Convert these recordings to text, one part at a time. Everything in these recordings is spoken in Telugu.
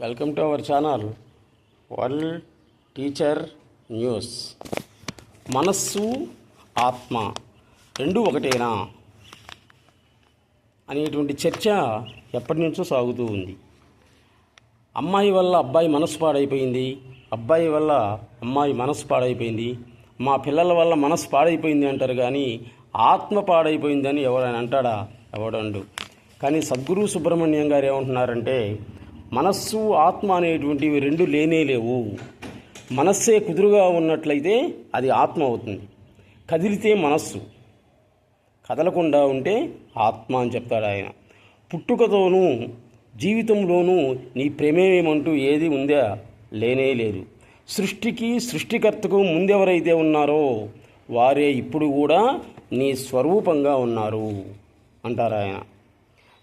Welcome to our channel world teacher news. మనస్సు ఆత్మ రెండు ఒకటేనా? అనేటువంటి చర్చ ఎప్పటి నుంచో సాగుతూ ఉంది. అమ్మాయి వల్ల అబ్బాయి మనసు పాడైపోయింది. అబ్బాయి వల్ల అమ్మాయి మనసు పాడైపోయింది. మా పిల్లల వల్ల మనసు పాడైపోయింది అంటారు కానీ ఆత్మ పాడైపోయిందని ఎవరైనా అంటాడా? ఎవడండు. కానీ సద్గురు సుబ్రహ్మణ్యం గారు ఏమంటున్నారంటే మనస్సు ఆత్మ అనేటువంటివి రెండు లేనే లేవు. మనస్సే కుదురుగా ఉన్నట్లయితే అది ఆత్మ అవుతుంది. కదిలితే మనస్సు కదలకుండా ఉంటే ఆత్మ అని చెప్తాడు ఆయన. పుట్టుకతోనూ జీవితంలోనూ నీ ప్రమేయమంటూ ఏది ఉందా? లేనే లేదు. సృష్టికి సృష్టికర్తకు ముందెవరైతే ఉన్నారో వారే ఇప్పుడు కూడా నీ స్వరూపంగా ఉన్నారు అంటారు ఆయన.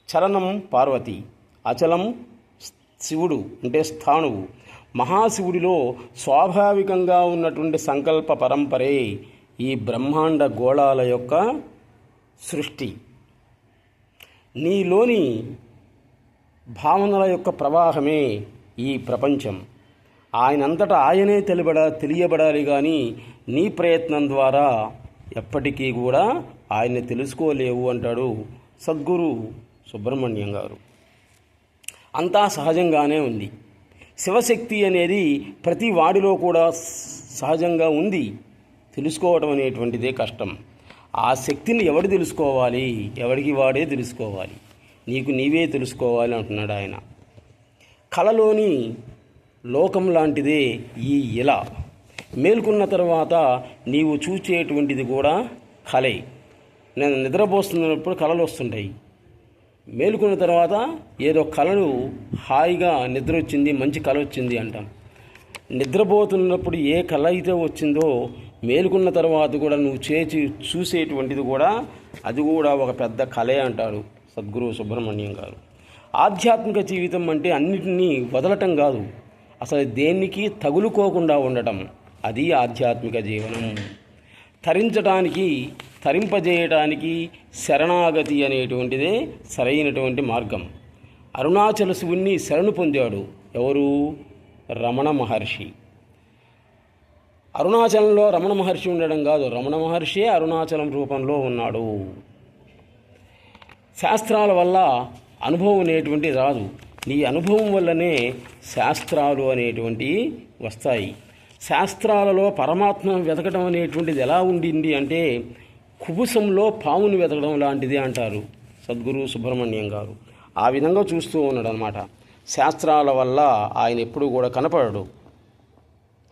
చలనం పార్వతి అచలం శివుడు అంటే స్థాణువు. మహాశివుడిలో స్వాభావికంగా ఉన్నటువంటి సంకల్ప పరంపరే ఈ బ్రహ్మాండ గోళాల యొక్క సృష్టి. నీలోని భావనల యొక్క ప్రవాహమే ఈ ప్రపంచం. ఆయనంతటా ఆయనే తెలిబడ తెలియబడాలి కానీ నీ ప్రయత్నం ద్వారా ఎప్పటికీ కూడా ఆయన్ని తెలుసుకోలేవు అంటాడు సద్గురు సుబ్రహ్మణ్యం గారు. అంతా సహజంగానే ఉంది. శివశక్తి అనేది ప్రతి వాడిలో కూడా సహజంగా ఉంది. తెలుసుకోవటం అనేటువంటిదే కష్టం. ఆ శక్తిని ఎవడు తెలుసుకోవాలి? ఎవడికి వాడే తెలుసుకోవాలి? నీకు నీవే తెలుసుకోవాలి అంటున్నాడు ఆయన. కళలోని లోకం లాంటిదే ఈ ఇల. మేల్కొన్న తర్వాత నీవు చూచేటువంటిది కూడా కలే. నేను నిద్రపోస్తున్నప్పుడు కళలు వస్తుంటాయి. మేలుకున్న తర్వాత ఏదో కళలు హాయిగా నిద్ర వచ్చింది మంచి కళ వచ్చింది అంటాం. నిద్రపోతున్నప్పుడు ఏ కళ అయితే వచ్చిందో మేలుకున్న తర్వాత కూడా నువ్వు చేసి చూసేటువంటిది కూడా అది కూడా ఒక పెద్ద కళే అంటారు సద్గురు సుబ్రహ్మణ్యం గారు. ఆధ్యాత్మిక జీవితం అంటే అన్నిటినీ వదలటం కాదు. అసలు దేనికి తగులుకోకుండా ఉండటం. అది ఆధ్యాత్మిక జీవనం. తరించడానికి తరింపజేయటానికి శరణాగతి అనేటువంటిదే సరైనటువంటి మార్గం. అరుణాచల శివుణ్ణి శరణు పొందాడు ఎవరు? రమణ మహర్షి. అరుణాచలంలో రమణ మహర్షి ఉండడం కాదు రమణ మహర్షి అరుణాచలం రూపంలో ఉన్నాడు. శాస్త్రాల వల్ల అనుభవం అనేటువంటి రాదు. నీ అనుభవం వల్లనే శాస్త్రాలు అనేటువంటివి వస్తాయి. శాస్త్రాలలో పరమాత్మ వెతకడం అనేటువంటిది ఎలా ఉండింది అంటే కుబుసంలో పామును వెతకడం లాంటిది అంటారు సద్గురు సుబ్రహ్మణ్యం గారు. ఆ విధంగా చూస్తూ ఉన్నాడు అనమాట శాస్త్రాల వల్ల ఆయన ఎప్పుడూ కూడా కనపడడు.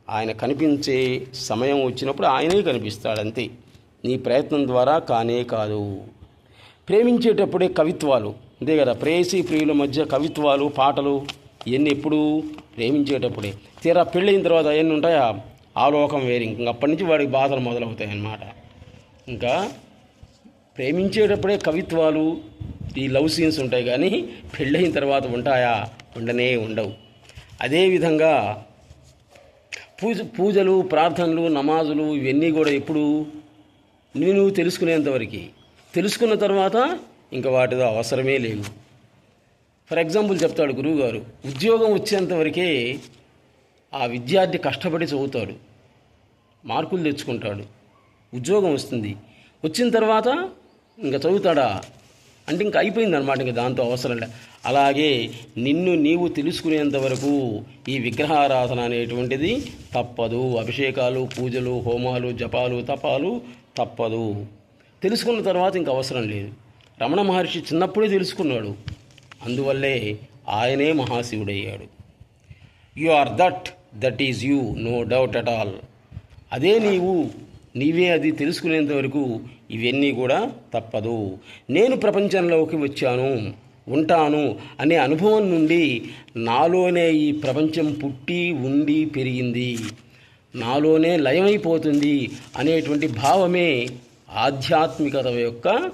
ఆయన కనిపించే సమయం వచ్చినప్పుడు ఆయనే కనిపిస్తాడు అంతే. నీ ప్రయత్నం ద్వారా కానే కాదు. ప్రేమించేటప్పుడే కవిత్వాలు. అంతే కదా ప్రేయసి ప్రియుల మధ్య కవిత్వాలు పాటలు ఇవన్నీ ఎప్పుడు ప్రేమించేటప్పుడే. తీరా పెళ్ళైన తర్వాత అవన్నీ ఉంటాయా? ఆ లోకం వేరు. అప్పటి నుంచి వాడికి బాధలు మొదలవుతాయి అన్నమాట ఇంకా ప్రేమించేటప్పుడే కవిత్వాలు ఈ లవ్ సీన్స్ ఉంటాయి కానీ పెళ్ళైన తర్వాత ఉంటాయా? ఉండనే ఉండవు. అదేవిధంగా పూజ పూజలు ప్రార్థనలు నమాజులు ఇవన్నీ కూడా ఎప్పుడు? నేను తెలుసుకునేంతవరకు తెలుసుకున్న తర్వాత ఇంకా వాటిదో అవసరమే లేదు. ఫర్ ఎగ్జాంపుల్ చెప్తాడు గురువుగారు ఉద్యోగం వచ్చేంతవరకే ఆ విద్యార్థి కష్టపడి చదువుతాడు. మార్కులు తెచ్చుకుంటాడు. ఉద్యోగం వస్తుంది వచ్చిన తర్వాత ఇంకా చదువుతాడా? అంటే ఇంకా అయిపోయింది అనమాట ఇంకా దాంతో అవసరం లే. అలాగే నిన్ను నీవు తెలుసుకునేంత వరకు ఈ విగ్రహారాధన అనేటువంటిది తప్పదు. అభిషేకాలు పూజలు హోమాలు జపాలు తపాలు తప్పదు. తెలుసుకున్న తర్వాత ఇంక అవసరం లేదు. రమణ మహర్షి చిన్నప్పుడే తెలుసుకున్నాడు. అందువల్లే ఆయనే మహాశివుడయ్యాడు. You are that that is you no doubt at all. అదే నీవు నీవే అది తెలుసుకునేంత వరకు ఇవన్నీ కూడా తప్పదు. నేను ప్రపంచంలోకి వచ్చాను ఉంటాను అనే అనుభవం నుండి నాలోనే ఈ ప్రపంచం పుట్టి ఉండి పెరిగింది. నాలోనే లయమైపోతుంది అనేటువంటి భావమే ఆధ్యాత్మికత యొక్క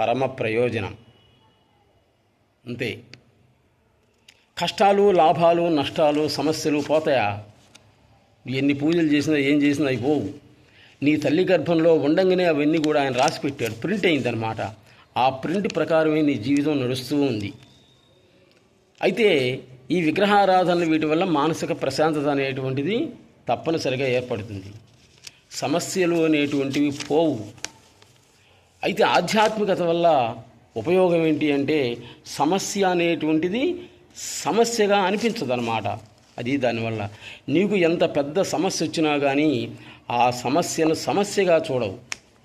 పరమ ప్రయోజనం. అంతే. కష్టాలు లాభాలు నష్టాలు సమస్యలు పోతాయా? ఎన్ని పూజలు చేసినా ఏం చేసినా అవి పోవు నీ తల్లి గర్భంలో ఉండంగానే అవన్నీ కూడా ఆయన రాసి పెట్టాడు. ప్రింట్ అయిందనమాట ఆ ప్రింట్ ప్రకారమే నీ జీవితం నడుస్తూ ఉంది. అయితే ఈ విగ్రహారాధనలు వీటి వల్ల మానసిక ప్రశాంతత అనేటువంటిది తప్పనిసరిగా ఏర్పడుతుంది. సమస్యలు అనేటువంటివి పోవు. అయితే ఆధ్యాత్మికత వల్ల ఉపయోగం ఏంటి అంటే సమస్య అనేటువంటిది సమస్యగా అనిపించదన్నమాట. అది దానివల్ల. నీకు ఎంత పెద్ద సమస్య వచ్చినా కానీ ఆ సమస్యను సమస్యగా చూడవు.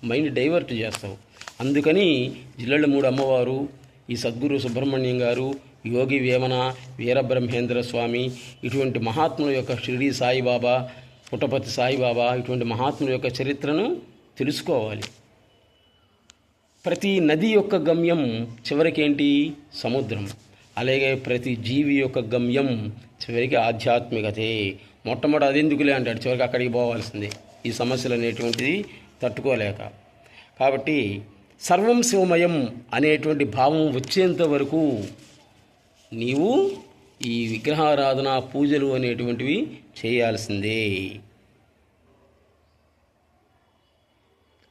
మైండ్ డైవర్ట్ చేస్తావు. అందుకని జిల్లెళ్ళ మూడు అమ్మవారు ఈ సద్గురు సుబ్రహ్మణ్యం గారు యోగి వేమన వీరబ్రహ్మేంద్ర స్వామి ఇటువంటి మహాత్ముల యొక్క షిరిడి సాయిబాబా పుట్టపతి సాయిబాబా ఇటువంటి మహాత్ముల యొక్క చరిత్రను తెలుసుకోవాలి. ప్రతి నది యొక్క గమ్యం చివరికేంటి? సముద్రం. అలాగే ప్రతి జీవి యొక్క గమ్యం చివరికి ఆధ్యాత్మికతే. మొట్టమొదటి అది ఎందుకులే అంటాడు? చివరికి అక్కడికి పోవాల్సిందే. ఈ సమస్యలు అనేటువంటిది తట్టుకోలేక. కాబట్టి సర్వం శివమయం అనేటువంటి భావం వచ్చేంత వరకు నీవు ఈ విగ్రహారాధన పూజలు అనేటువంటివి చేయాల్సిందే.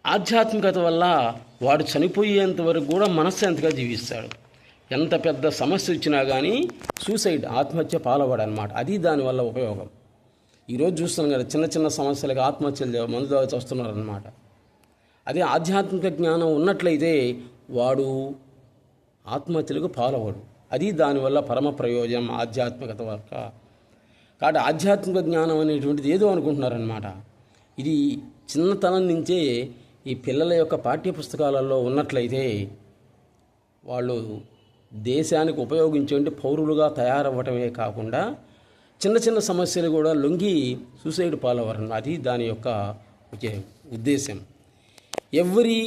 ఆధ్యాత్మికత వల్ల వాడు చనిపోయేంత వరకు కూడా మనశ్శాంతిగా జీవిస్తాడు. ఎంత పెద్ద సమస్య వచ్చినా కానీ సూసైడ్ ఆత్మహత్య పాలవాడు అనమాట అది దానివల్ల ఉపయోగం. ఈరోజు చూస్తున్నాం కదా చిన్న చిన్న సమస్యలకు ఆత్మహత్యలు మందు తాగి వస్తున్నారనమాట అదే ఆధ్యాత్మిక జ్ఞానం ఉన్నట్లయితే వాడు ఆత్మహత్యలకు పాలవాడు అది దానివల్ల పరమ ప్రయోజనం ఆధ్యాత్మికత వరక కాబట్టి ఆధ్యాత్మిక జ్ఞానం అనేటువంటిది ఏదో అనుకుంటున్నారనమాట ఇది చిన్నతనం నుంచే ఈ పిల్లల యొక్క పాఠ్యపుస్తకాలలో ఉన్నట్లయితే వాళ్ళు దేశానికి ఉపయోగించే పౌరులుగా తయారవ్వటమే కాకుండా చిన్న చిన్న సమస్యలు కూడా లొంగి సూసైడ్ పాలవరం అది దాని యొక్క ఉద్దేశం ఎవరి